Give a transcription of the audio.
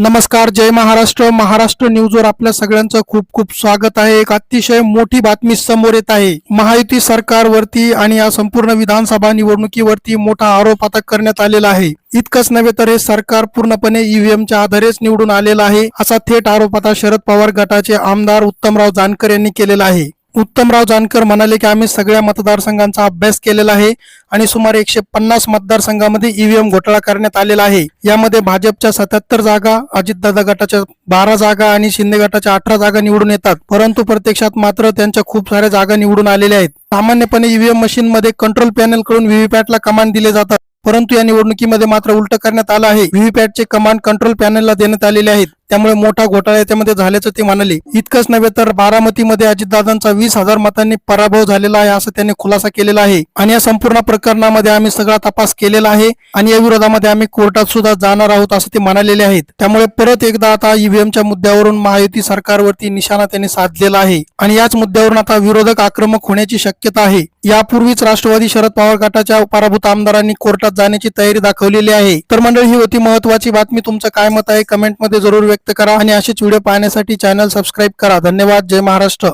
नमस्कार जय महाराष्ट्र. महाराष्ट्र न्यूजवर आपल्या सगळ्यांचं खूप खूप स्वागत आहे. एक अतिशय मोठी बातमी समोर येत आहे. महायुती सरकारवरती आणि या संपूर्ण विधानसभा निवडणुकीवरती मोठा आरोप आता करण्यात आलेला आहे. इतकंच नव्हे तर हे सरकार पूर्णपणे ईव्हीएमच्या आधारेच निवडून आलेलं आहे असा थेट आरोप आता शरद पवार गटाचे आमदार उत्तमराव जानकर यांनी केलेला आहे. उत्तमराव जानकर म्हणाले की आम्ही सगळ्या मतदारसंघांचा अभ्यास केलेला आहे आणि सुमारे एकशे पन्नास मतदारसंघामध्ये ईव्हीएम घोटाळा करण्यात आलेला आहे. यामध्ये भाजपच्या सत्याहत्तर जागा अजितदादा गटाच्या बारा जागा आणि शिंदे गटाच्या अठरा जागा निवडून येतात. परंतु प्रत्यक्षात मात्र त्यांच्या खूप साऱ्या जागा निवडून आलेल्या आहेत. सामान्यपणे ईव्हीएम मशीन मध्ये कंट्रोल पॅनलकडून व्हीव्हीपॅटला कमांड दिले जातात. परंतु या निवडणुकीमध्ये मात्र उलट करण्यात आलं आहे. व्हीव्हीपॅटचे कमांड कंट्रोल पॅनलला देण्यात आलेले आहेत. त्यामुळे मोठा घोटाळा याच्यामध्ये झाल्याचं ते म्हणाले. इतकंच नव्हे तर बारामतीमध्ये अजितदादांचा वीस हजार मतांनी पराभव झालेला आहे असं त्यांनी खुलासा केलेला आहे. आणि या संपूर्ण प्रकरणामध्ये आम्ही सगळा तपास केलेला आहे आणि या विरोधामध्ये आम्ही कोर्टात सुद्धा जाणार आहोत असं ते म्हणालेले आहेत. त्यामुळे परत एकदा आता ईव्हीएमच्या मुद्द्यावरून महायुती सरकारवरती निशाणा त्यांनी साधलेला आहे. आणि याच मुद्द्यावरून आता विरोधक आक्रमक होण्याची शक्यता आहे. यापूर्वीच राष्ट्रवादी शरद पवार गटाच्या पराभूत आमदारांनी कोर्टात जाण्याची तयारी दाखवलेली आहे. तर मंडळी ही होती महत्वाची बातमी. तुमचं काय मत आहे? कमेंटमध्ये जरूर व्यक्त करा आणि असेच व्हिडिओ पाहण्यासाठी चॅनल सबस्क्राईब करा. धन्यवाद. जय महाराष्ट्र.